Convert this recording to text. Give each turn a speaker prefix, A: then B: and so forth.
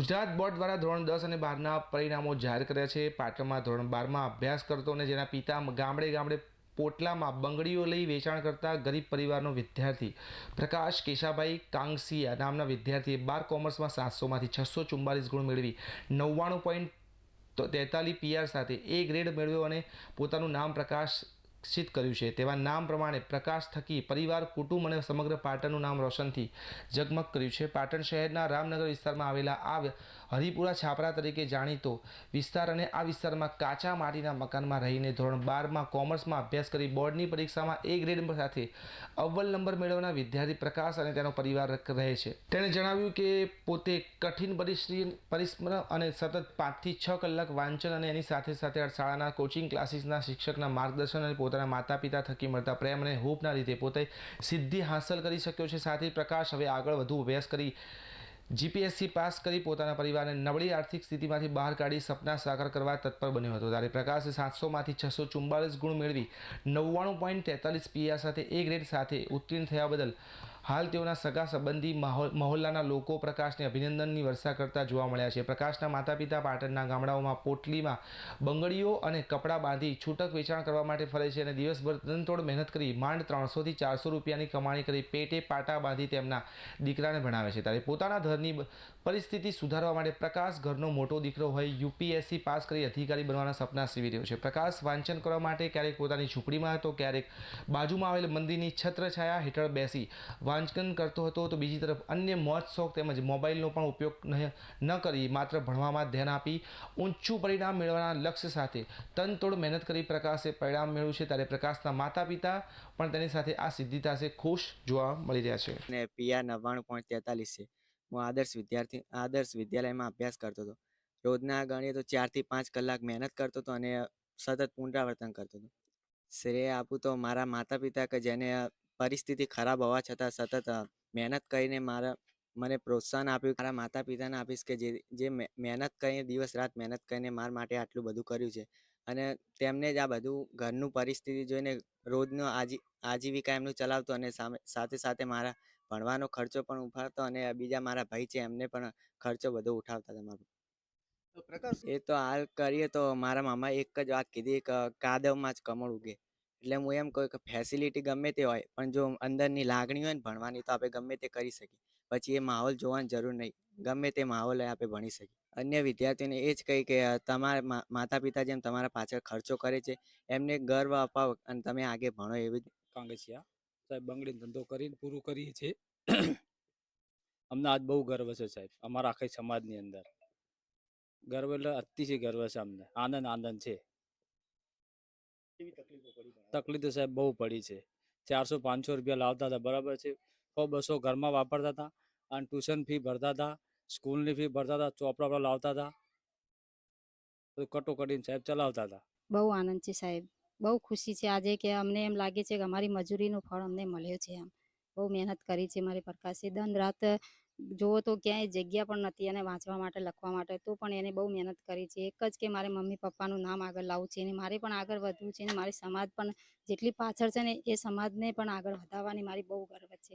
A: Gujarat board દ્વારા ધોરણ દસ અને બારના પરિણામો જાહેર કર્યા છે. પાટણમાં ધોરણ બારમાં અભ્યાસ કરતો અને જેના પિતા ગામડે ગામડે પોટલામાં બંગડીઓ લઈ વેચાણ કરતા ગરીબ પરિવારનો વિદ્યાર્થી પ્રકાશ કેશાભાઈ કાંગસિયા નામના વિદ્યાર્થીએ બાર કોમર્સમાં સાતસોમાંથી છસો ચુમ્માલીસ ગુણ મેળવી નવ્વાણું પોઈન્ટ તેતાલીસ પીઆર સાથે એ ગ્રેડ મેળવ્યો અને પોતાનું નામ પ્રકાશિત કર્યું છે. તેવા નામ પ્રમાણે પ્રકાશ થકી પરિવાર, કુટુંબ અને સમગ્ર પાટણનું નામ રોશનથી ઝગમગ કર્યું છે. પાટણ શહેરના રામનગર વિસ્તારમાં આવેલા આ હરિપુરા છાપરા તરીકે જાણીતો વિસ્તાર અને આ વિસ્તારમાં કાચા માટીના મકાનમાં રહીને ધોરણ બારમાં કોમર્સમાં અભ્યાસ કરી બોર્ડની પરીક્ષામાં એ ગ્રેડ સાથે અવ્વલ નંબર મેળવનાર વિદ્યાર્થી પ્રકાશ અને તેનો પરિવાર રહે છે. તેણે જણાવ્યું કે પોતે કઠિન પરિશ્રમ અને સતત પાંચથી છ કલાક વાંચન અને એની સાથે સાથે શાળાના કોચિંગ ક્લાસીસના શિક્ષકના માર્ગદર્શન અને પોતાના માતા પિતા થકી મળતા પ્રેમ અને હોપના લીધે પોતે સિદ્ધિ હાંસલ કરી શક્યો છે. સાથે પ્રકાશ હવે આગળ વધુ અભ્યાસ કરી જીપીએસસી પાસ કરી પોતાના પરિવારને નબળી આર્થિક સ્થિતિમાંથી બહાર કાઢી સપના સાકાર કરવા તત્પર બન્યો હતો. ત્યારે પ્રકાશે સાતસોમાંથી છસો ચુમ્બાલીસ ગુણ મેળવી નવ્વાણું પોઈન્ટ તેતાલીસ પીઆર સાથે એ ગ્રેડ સાથે ઉત્તીર્ણ થયા બદલ હાલ તેઓના સગા સંબંધી માહોલ, મહોલ્લાના લોકો પ્રકાશને અભિનંદનની વર્ષા કરતા જોવા મળ્યા છે. પ્રકાશના માતા પિતા પાટણના ગામડાઓમાં પોટલીમાં બંગડીઓ અને કપડાં બાંધી છૂટક વેચાણ કરવા માટે ફરે છે અને દિવસભર તનતોડ મહેનત કરી માંડ ત્રણસોથી ચારસો રૂપિયાની કમાણી કરી પેટે પાટા બાંધી તેમના દીકરાને ભણાવે છે. ત્યારે પોતાના ઘરની પરિસ્થિતિ સુધારવા માટે પ્રકાશ ઘરનો મોટો દીકરો હોય યુપીએસસી પાસ કરી અધિકારી બનવાના સપના સીવી રહ્યો છે. પ્રકાશ વાંચન કરવા માટે ક્યારેક પોતાની ઝૂંપડીમાં હતો, ક્યારેક બાજુમાં આવેલ મંદિરની છત્રછાયા હેઠળ બેસી વાંચન કરતો હતો તો બીજી તરફ અન્ય મોજ શોખ તેમજ મોબાઈલનો પણ ઉપયોગ ન- કરી માત્ર ભણવામાં ધ્યાન આપી ઊંચું પરિણામ મેળવવાના લક્ષ્ય સાથે તનતોડ મહેનત કરી પ્રકાશે પરિણામ મેળવ્યું છે ત્યારે પ્રકાશના માતા પિતા પણ તેની સાથે આ સિદ્ધિ સાથે ખુશ જોવા મળી રહ્યા છે.
B: અને પીઆર નવ્વાણું પોઈન્ટ તેતાલીસ છે. હું આદર્શ વિદ્યાર્થી, આદર્શ વિદ્યાલયમાં અભ્યાસ કરતો હતો. રોજના ગણીએ તો ચારથી પાંચ કલાક મહેનત કરતો હતો અને સતત પુનરાવર્તન કરતો હતો. શ્રેય આપું તો મારા માતા પિતા કે જેને પરિસ્થિતિ ખરાબ હોવા છતાં સતત મહેનત કરીને મારા મને પ્રોત્સાહન આપ્યું. મારા માતા પિતાને આપીશ કે જે જે મહે- મહેનત કરીને દિવસ રાત મહેનત કરીને મારા માટે આટલું બધું કર્યું છે. અને તેમને જ આ બધું ઘરનું પરિસ્થિતિ જોઈને રોજનો આજી આજીવિકા એમનું ચલાવતો અને સામે સાથે સાથે મારા ભણવાનો ખર્ચો પણ ઉઠાવતો અને બીજા મારા ભાઈ છે એમને પણ ખર્ચો બધો ઉઠાવતા હતા મારો એ તો હાલ કરીએ તો મારા મામા એક જ વાત કીધી કાદવમાં જ કમળ ઉગે. એટલે હું એમ કહું કે ફેસિલિટી ગમે તે હોય, પણ જો અંદરની લાગણી હોય ને ભણવાની, તો આપણે ગમે તે કરી શકીએ. પછી એ માહોલ જોવાની જરૂર નહીં. ગમે તે માહોલ હોય આપણે ભણી શકીએ. અન્ય વિદ્યાર્થીઓને એ જ કહી કે તમારા માતા પિતા જેમ તમારા પાછળ ખર્ચો કરે છે, એમને ગર્વ અપાવો અને તમે આગે ભણો એવી
C: કાંગસિયા સાહેબ, બંગડીનો ધંધો કરીને પૂરું કરીએ છીએ. અમને આજ બહુ ગર્વ છે સાહેબ, અમારા આખા સમાજની અંદર. ગર્વ એટલે અતિશય ગર્વ છે અમને. આનંદ આનંદ છે.
D: કેવી તકલીફો પડી
C: તકલીફ તો સાહેબ બહુ પડી છે. ચારસો પાંચસો રૂપિયા લાવતા હતા બરાબર છે. સો બસો ઘરમાં વાપરતા હતા અને ટ્યુશન ફી ભરતા હતા સ્કૂલની ફી ભરતા હતા ચોપડા લાવતા હતા. તો કટોકટીને સાહેબ ચલાવતા હતા.
E: બહુ આનંદ છે સાહેબ. બહુ ખુશી છે આજે કે અમને એમ લાગે છે કે અમારી મજૂરીનું ફળ અમને મળ્યો છે એમ. બહુ મહેનત કરી છે મારી પ્રકાશે દન રાત જોવો તો ક્યાંય જગ્યા પણ નથી અને વાંચવા માટે, લખવા માટે તો પણ એને બહુ મહેનત કરી છે. એક જ કે મારે મમ્મી પપ્પાનું નામ આગળ લાવવું છે અને મારે પણ આગળ વધવું છે અને મારી સમાજ પણ જેટલી પાછળ છે ને એ સમાજને પણ આગળ વધારવાની મારી બહુ ગર્વ છે.